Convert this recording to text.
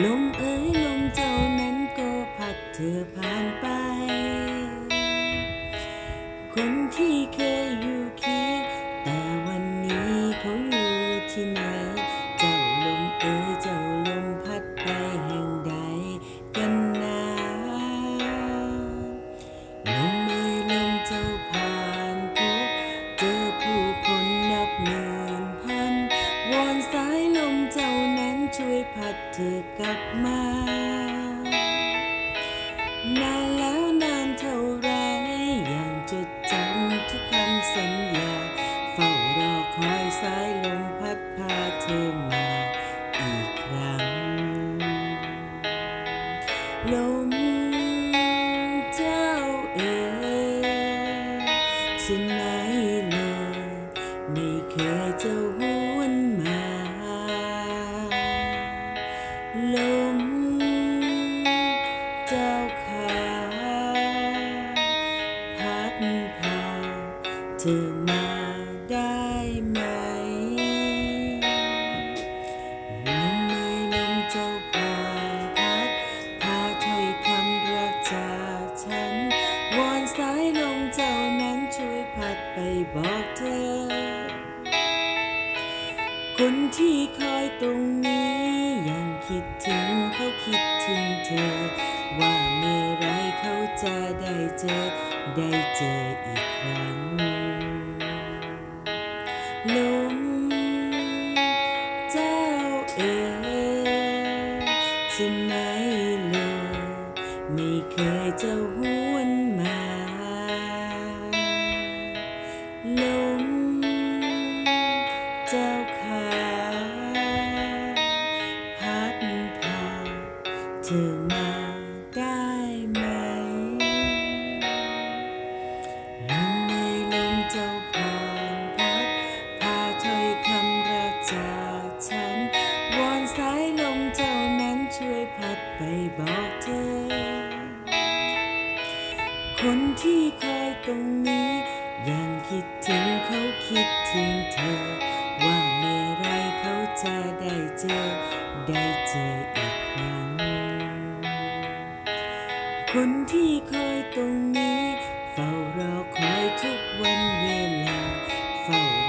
ลมเอ๋ยลมเจ้านั้นก็พัดเธอผ่านไป คนที่เคยอยู่เคียงแต่วันนี้เขาอยู่ที่ไหน เจ้าลมเอ๋ยเจ้าลมพัดไปแห่งใดกันนาลมเอ๋ยลมเจ้าผ่านพบเจอผู้คนนับหมื่น ช่วยพัดเธอกลับมา นานแล้วนานเท่าไรยังจดจำทุกคำสัญญา เฝ้ารอคอยสายลมพัดพาเธอมาอีกครั้ง ลมเจ้าเอ๋ยฉันไหนเลยไม่เคยจะหวนมา ธอมาได้ไหมลมไม่ลมเจ้าผ่าพัดพาถ้อยคำรักจากฉัน วอนสายลมเจ้านั้นช่วยพัดไปบอกเธอ คนที่คอยตรงนี้ยังคิดถึงเขาคิดถึงเธอ ว่าเมื่อไรเขาจะได้เจอ ได้เจออีกครั้ง เอ๋ยฉันไม่เลยไม่เคยจะหวนมาลมเจ้าขาพัดพาเธอมาากเจอ คนที่คอยตรงนี้ ยังคิดถึงเขาคิดถึงเธอ ว่าเมื่อไรเขาจะได้เจอ ได้เจออีกครั้ง คนที่คอยตรงนี้ เฝ้ารอคอยทุกวันเวลา เฝ้า